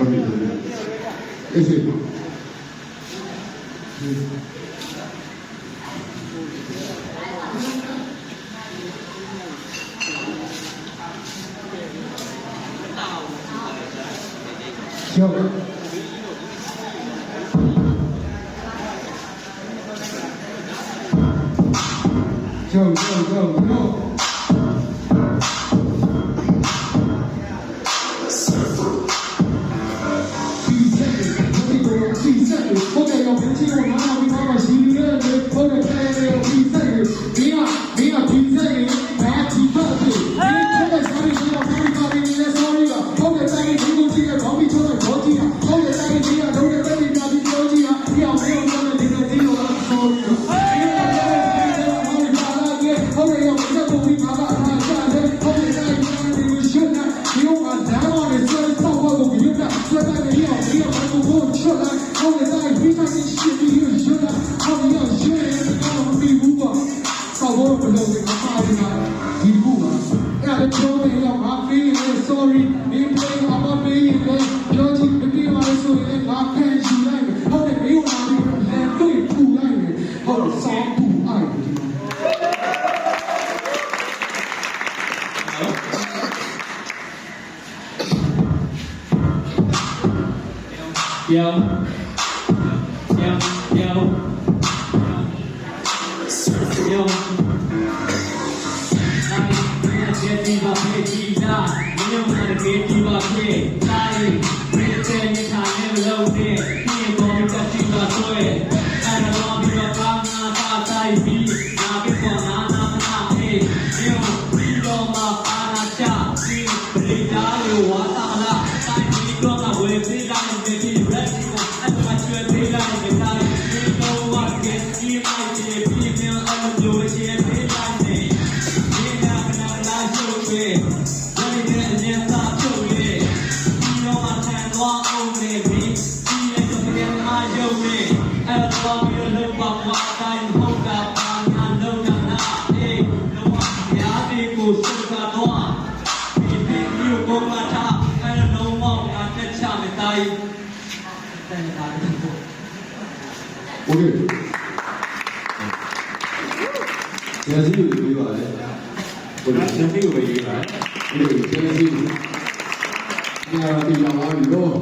الحمد glory. New day, Papa B, and then George McNeil, I saw it, and I can't see like Hold it, you are here, and then do you cool like it. Yo, yo, yo, yo. I can't be my baby, nah. him with the big keep up here. Tired, pretty ten, you can't have a little bit. He ain't gonna get that cheap, I swear. And along with the five, nine, five, five, beat. လုံးဟာဒီဒီမျိုးကောင်းတာအဲ့လုံးမောင်းတာတက်ချမတိုင်းတဲ့တာတို့ဟုတ်ကဲ့ကျေးဇူးတွေပြောပါလေဘုရားရှင်ကိုပဲရေးပါလေဒီကျေးဇူးဒီအရတိလာဝါလို့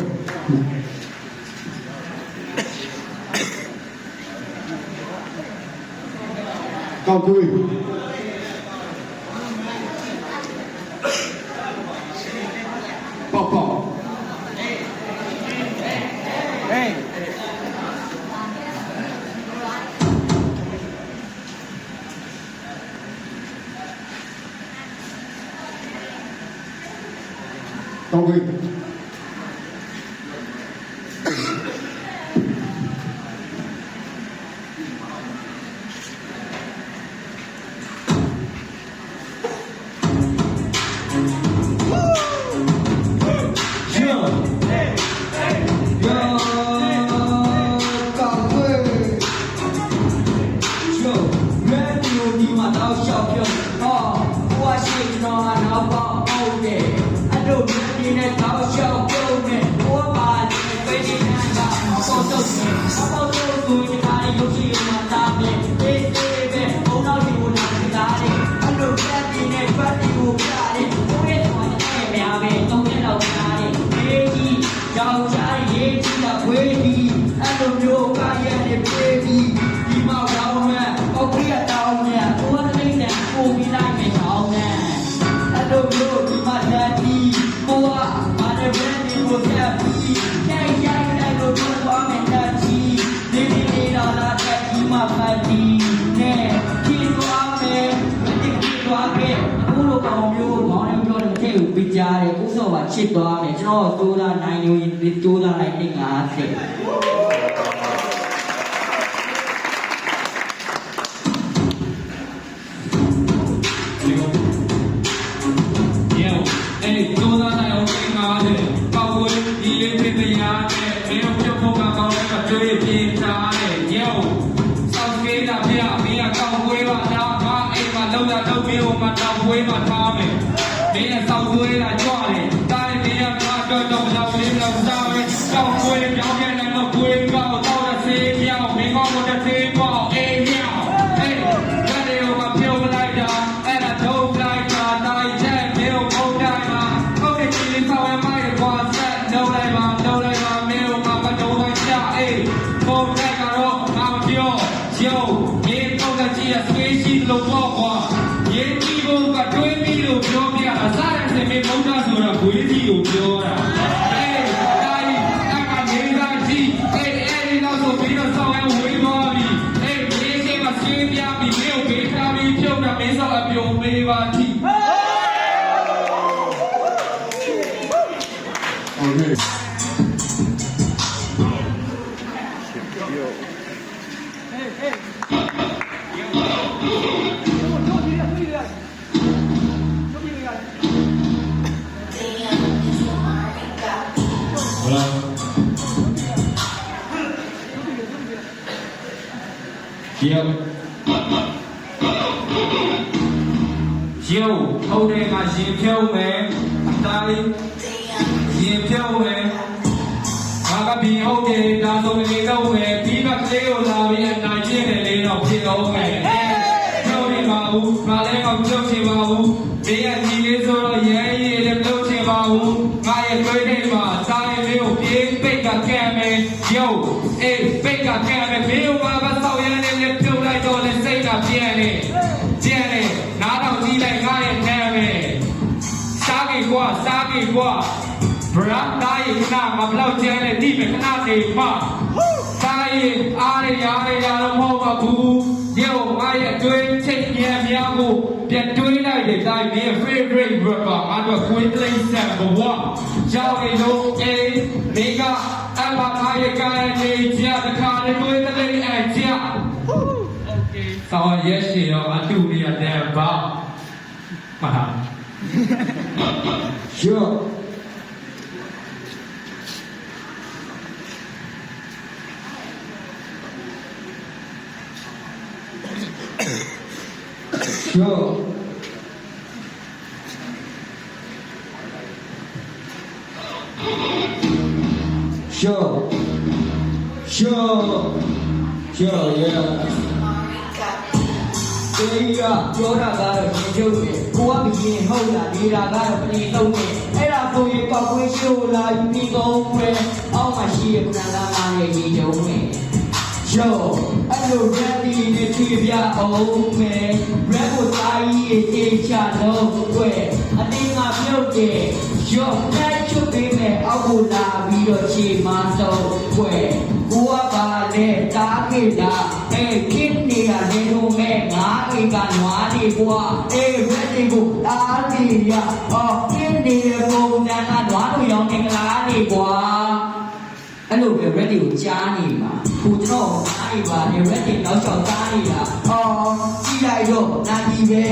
ကောက်ကို その နဲ့ပေါင်းရှောက်ပြုံးနဲ့ဘောပါနေပေးချင်တာဆောဆောဆော မတီနဲ့ကြည့်သွားမယ်မတင်ကြည့်သွားခဲ့အခုလိုကောင်မျိုးမောင်းနေပြောတယ်မထည့်ဘူးပြကြတယ်ဥစ္စာပါချစ်သွားမယ်ကျွန်တော်သိုးသားနိုင်နေရင်သိုးသားလိုက်150 တာတော့မင်းဟိုမှာတော့ဝေးမှာထားမယ်မင်းရဲ့ 好了。ရုပ်ရုပ်ဟုတ်တယ်ကရင်ဖြုံးမယ်အတိုင်းရင်ဖြုံးမယ်ဘာ ကပြီးဟုတ်တယ်ဒါဆိုရင်တော့မယ်ပြီးကကလေးကိုလာပြီးအနိုင်ကျင့်တယ်လေးတော့ဖြစ်တော့မယ်ဖြုံးနေပါဘူးငါလည်းမဖြုံးချင်ပါဘူးဘေးကညီလေးဆိုတော့ရဲရဲလည်းပြုံးချင်ပါဘူးငါရဲ့တွေးနေမှာစားရင်လေးကိုပြေးပိတ်ကကဲမယ်ရုပ်အေးပိတ်ကကဲမယ်ဘေးကဘာကဆောက်ရမ်းနေလဲပြုံးလိုက်တော့လဲစိတ်ကပြင်းနေကျန်နေနားတော့ကြီးလိုက်ငါရဲ့ထဲမယ်စားကြီးကွာစားကြီးကွာဘ ရာတာယေနာမဘလောက်ကျဲနဲ့တိမခဏနေပါတာယေအားရရရရတော့မဟုတ်ပါဘူးရုပ်ငါရဲ့အတွင်းချိတ်ပြဲများကိုပြတ်တွင်းလိုက်တဲ့တိုင်းမင်း favorite rapper ငါတို့ Queen Clay Sam ဘဝရောက်နေလို့အေးမိကအဘမာရဲ့ကာယနေကြတဲ့ခါလေးကိုယ်တည်းအကြ Okay ဆောင်းရဲ့ရှင်ရောအတူရတဲ့ဘာမဟာ Sure Sure. Sure. Sure. Sure, yeah. တေးကပြောတာကတော့ရှင်ကျုပ်ပဲကိုကမရင်ဟုတ်တာနေတာကတော့ပလီသုံးတယ်အဲ့ဒါဆိုရင်ပောက်ခွေးရှိုးလာပြီးသုံးပဲအောက်မှာရှိရခန္ဓာငါးရဲ့ရေကျုံမ ယ်ယောအဲ့လို ready နဲ့ကြည့်ပြအောင်မယ် rap ကိုသားကြီးရေးချချလုံးွယ်အတင်းငါပြုတ်တယ်ယောတိုက်ချုပ်ပေးမယ်အောက်ကိုလာပြီးတော့ခြေမဆုံးွယ်ကိုကပါလေတားခဲ့တာအေးခင်းနေတာနေတော့မဲ့ငါအိမ်ကနွားတွေကွာအေး ready ကိုတားစီရအော်ခင်းနေတဲ့ပုံစံကနွားတို့ရောင်းနေကလားတွေကွာအဲ့လိုပဲ ready ကိုကြားနေမှာကိုကျွန် တော်အားရပါနေ ready နောက်ချောင်းသားနေတာအော်ကြည့်လိုက်တော့နာဒီပဲ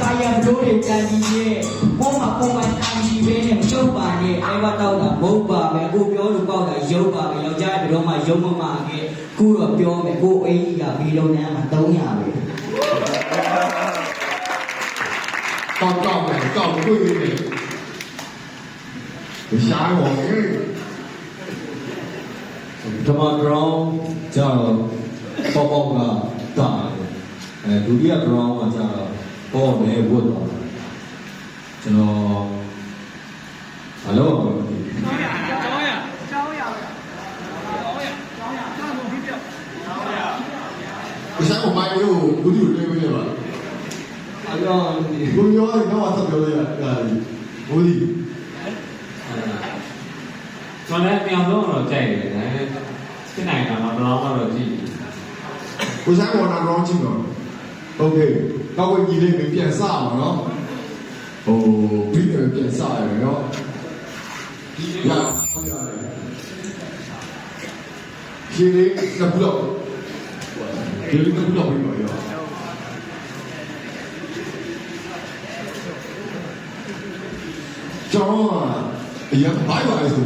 ကာယဘလို့တွေတန်ကြီးရဲ့ပုံမှာပုံမှန်တန်ကြီးပဲနဲ့မရှုပ်ပါနဲ့အဲဘာတော့တာမဟုတ်ပါပဲကိုပြောလို့ပေါ့တာရုပ်ပါပဲယောက်ျားဘယ်တော့မှရုပ်မမခဲ့ခုတော့ပြောမယ်ကိုအိကြီးကဘီလုံးနန်းမှာ300ပဲကောက်ကောက်မယ်ကောက်ကိုယ်ရည်တယ်ရှားဝ ပထမ ground ကျတော့ပေါပေါကတာတယ်အဲဒုတိယ ground ကကျတော့ပေါ်နဲ့ဝတ်သွားတယ်ကျွန်တော်ဘာလို့ပါလဲကိုစားကိုမိုင်းလို့ဘူးဒီလေးပေးရပါအဲ့တော့ဘုံရောတော့ဆက်ပြောလိုက်တာဘူးဒီကျွန်တော်လည်းပြန်လို့တော့ကြိုက်တယ် ဖြစ်နိုင်တာတော့ဘလောင်းကတော့ကြည့်ကိုစားပေါ်တာဘလောင်းကြည့်တော့โอเคနောက်ဝင်ကြီးလေးပြန်စမှာเนาะဟိုပြီးတယ်ပြန်စရတယ်เนาะဒီလိုဟုတ်ရတယ်ရှင်လေးကဘလော့ဒီလိုကဘလော့ပြီးပါရောကျောင်းအရင်ဘိုင်ဘိုင်